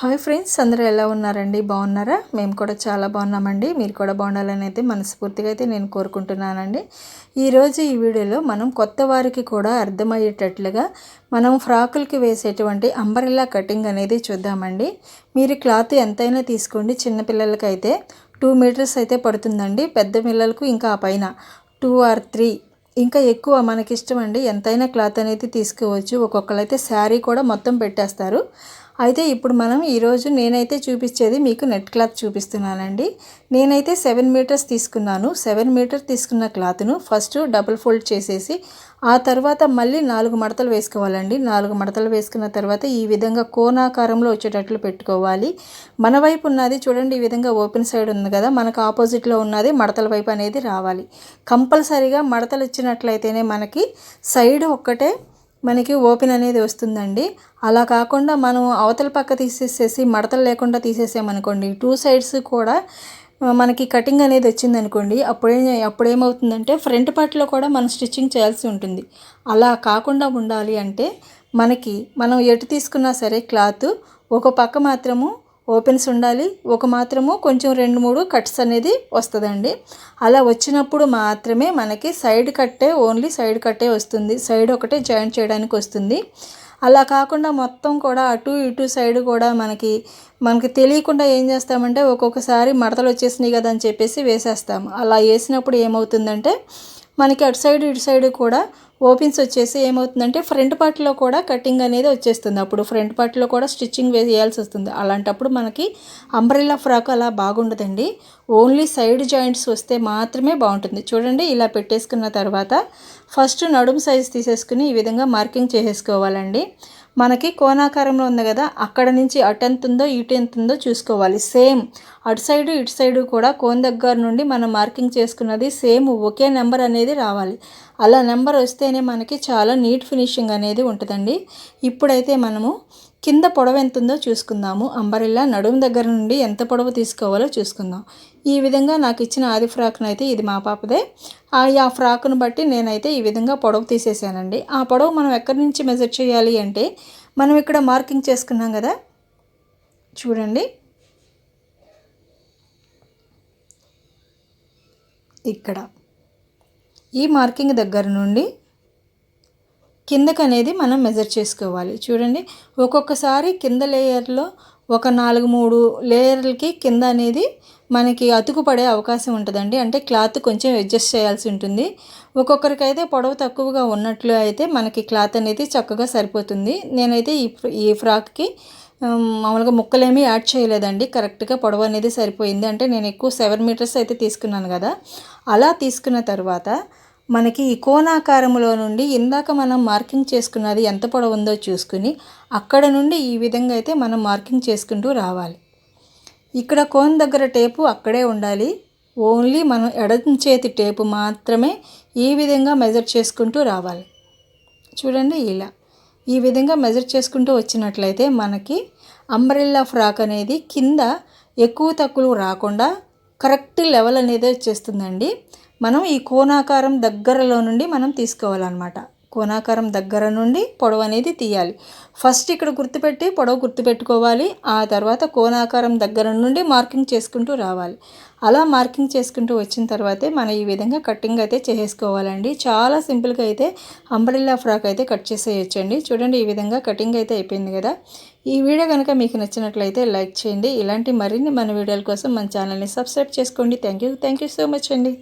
Hi friends అందరూ ఎలా ఉన్నారండి? బాగున్నారా? మేము కూడా చాలా బాగున్నామండి. మీరు కూడా బాగుండాలని అయితే మనస్ఫూర్తిగా అయితే నేను కోరుకుంటున్నానండి. ఈరోజు ఈ వీడియోలో మనం కొత్త వారికి కూడా అర్థమయ్యేటట్లుగా మనం ఫ్రాకులకి వేసేటువంటి అంబరిల్లా కటింగ్ అనేది చూద్దామండి. మీరు క్లాత్ ఎంతైనా తీసుకోండి. చిన్నపిల్లలకైతే టూ మీటర్స్ అయితే పడుతుందండి. పెద్ద పిల్లలకు ఇంకా ఆ పైన టూ ఆర్ త్రీ. ఇంకా ఎక్కువ మనకిష్టం అండి ఎంతైనా క్లాత్ అనేది తీసుకోవచ్చు. ఒక్కొక్కరైతే శారీ కూడా మొత్తం పెట్టేస్తారు. అయితే ఇప్పుడు మనం ఈరోజు నేనైతే చూపించేది మీకు నెట్ క్లాత్ చూపిస్తున్నానండి. నేనైతే సెవెన్ మీటర్స్ తీసుకున్నాను. సెవెన్ మీటర్ తీసుకున్న క్లాత్ను ఫస్ట్ డబుల్ ఫోల్డ్ చేసేసి ఆ తర్వాత మళ్ళీ నాలుగు మడతలు వేసుకోవాలండి. నాలుగు మడతలు వేసుకున్న తర్వాత ఈ విధంగా కోనాకారంలో వచ్చేటట్లు పెట్టుకోవాలి. మన వైపు ఉన్నది చూడండి ఈ విధంగా ఓపెన్ సైడ్ ఉంది కదా మనకు ఆపోజిట్లో ఉన్నది మడతల వైపు అనేది రావాలి. కంపల్సరీగా మడతలు ఇచ్చినట్లయితేనే మనకి సైడ్ ఒక్కటే మనకి ఓపెన్ అనేది వస్తుందండి. అలా కాకుండా మనం అవతల పక్క తీసేసేసి మడతలు లేకుండా తీసేసామనుకోండి టూ సైడ్స్ కూడా మనకి కటింగ్ అనేది వచ్చింది అనుకోండి అప్పుడే అప్పుడేమవుతుందంటే ఫ్రంట్ పార్ట్లో కూడా మనం స్టిచ్చింగ్ చేయాల్సి ఉంటుంది. అలా కాకుండా ఉండాలి అంటే మనకి మనం ఎటు తీసుకున్నా సరే క్లాత్ ఒక పక్క మాత్రము ఓపెన్స్ ఉండాలి. ఒక మాత్రము కొంచెం రెండు మూడు కట్స్ అనేది వస్తుందండి. అలా వచ్చినప్పుడు మాత్రమే మనకి సైడ్ కట్టే ఓన్లీ సైడ్ కట్టే వస్తుంది. సైడ్ ఒకటే జాయింట్ చేయడానికి వస్తుంది. అలా కాకుండా మొత్తం కూడా అటు ఇటు సైడ్ కూడా మనకి మనకి తెలియకుండా ఏం చేస్తామంటే ఒక్కొక్కసారి మడతలు వచ్చేసినాయి కదా అని చెప్పేసి వేసేస్తాము. అలా వేసినప్పుడు ఏమవుతుందంటే మనకి అటు సైడ్ ఇటు సైడ్ కూడా ఓపెన్స్ వచ్చేసి ఏమవుతుందంటే ఫ్రంట్ పార్ట్లో కూడా కటింగ్ అనేది వచ్చేస్తుంది. అప్పుడు ఫ్రంట్ పార్ట్లో కూడా స్టిచ్చింగ్ వేయాల్సి వస్తుంది. అలాంటప్పుడు మనకి అంబ్రెల్లా ఫ్రాక్ అలా బాగుండదండి. ఓన్లీ సైడ్ జాయింట్స్ వస్తే మాత్రమే బాగుంటుంది. చూడండి ఇలా పెట్టేసుకున్న తర్వాత ఫస్ట్ నడుము సైజ్ తీసేసుకుని ఈ విధంగా మార్కింగ్ చేసేసుకోవాలండి. మనకి కోణాకారంలో ఉంది కదా అక్కడ నుంచి అటు ఎంత ఉందో ఇటు ఎంత ఉందో చూసుకోవాలి. సేమ్ అటు సైడు ఇటు సైడు కూడా కోన్ దగ్గర నుండి మనం మార్కింగ్ చేసుకున్నది సేమ్ ఒకే నెంబర్ అనేది రావాలి. అలా నెంబర్ వస్తేనే మనకి చాలా నీట్ ఫినిషింగ్ అనేది ఉంటుందండి. ఇప్పుడైతే మనము కింద పొడవు ఎంత ఉందో చూసుకుందాము. అంబరిల్లా నడుము దగ్గర నుండి ఎంత పొడవు తీసుకోవాలో చూసుకుందాం. ఈ విధంగా నాకు ఇచ్చిన ఆది ఫ్రాక్ను అయితే ఇది మా పాపదే. ఆ ఫ్రాక్ను బట్టి నేనైతే ఈ విధంగా పొడవు తీసేసానండి. ఆ పొడవు మనం ఎక్కడి నుంచి మెజర్ చేయాలి అంటే మనం ఇక్కడ మార్కింగ్ చేసుకున్నాం కదా? చూడండి. ఇక్కడ. ఈ మార్కింగ్ దగ్గర నుండి కిందకు అనేది మనం మెజర్ చేసుకోవాలి. చూడండి ఒక్కొక్కసారి కింద లేయర్లో ఒక నాలుగు మూడు లేయర్లకి కింద అనేది మనకి అతుకు పడే అవకాశం ఉంటుందండి. అంటే క్లాత్ కొంచెం అడ్జస్ట్ చేయాల్సి ఉంటుంది. ఒక్కొక్కరికైతే పొడవు తక్కువగా ఉన్నట్లు అయితే మనకి క్లాత్ అనేది చక్కగా సరిపోతుంది. నేనైతే ఈ ఈ ఫ్రాక్కి మామూలుగా ముక్కలేమీ యాడ్ చేయలేదండి. కరెక్ట్గా పొడవు అనేది సరిపోయింది. అంటే నేను ఎక్కువ సెవెన్ మీటర్స్ అయితే తీసుకున్నాను కదా. అలా తీసుకున్న తర్వాత మనకి ఈ కోణాకారములో నుండి ఇందాక మనం మార్కింగ్ చేసుకున్నది ఎంత పొడవు ఉందో చూసుకుని అక్కడ నుండి ఈ విధంగా అయితే మనం మార్కింగ్ చేసుకుంటూ రావాలి. ఇక్కడ కోన్ దగ్గర టేపు అక్కడే ఉండాలి. ఓన్లీ మనం ఎడం చేతి టేపు మాత్రమే ఈ విధంగా మెజర్ చేసుకుంటూ రావాలి. చూడండి ఇలా. ఈ విధంగా మెజర్ చేసుకుంటూ వచ్చినట్లయితే మనకి అంబ్రెల్లా ఫ్రాక్ అనేది కింద ఎక్కువ తక్కువ రాకుండా కరెక్ట్ లెవెల్ అనేది వచ్చేస్తుందండి. మనం ఈ కోణాకారం దగ్గరలో నుండి మనం తీసుకోవాలన్నమాట. కోణాకారం దగ్గర నుండి పొడవు అనేది తీయాలి. ఫస్ట్ ఇక్కడ గుర్తుపెట్టి పొడవు గుర్తుపెట్టుకోవాలి. ఆ తర్వాత కోణాకారం దగ్గర నుండి మార్కింగ్ చేసుకుంటూ రావాలి. అలా మార్కింగ్ చేసుకుంటూ వచ్చిన తర్వాతే మనం ఈ విధంగా కట్టింగ్ అయితే చేసేసుకోవాలండి. చాలా సింపుల్గా అయితే అంబ్రెల్లా ఫ్రాక్ అయితే కట్ చేసేయచ్చండి. చూడండి ఈ విధంగా కటింగ్ అయితే అయిపోయింది కదా. ఈ వీడియో కనుక మీకు నచ్చినట్లయితే లైక్ చేయండి. ఇలాంటి మరిన్ని మన వీడియోల కోసం మన ఛానల్ని సబ్స్క్రైబ్ చేసుకోండి. Thank you thank you so much అండి.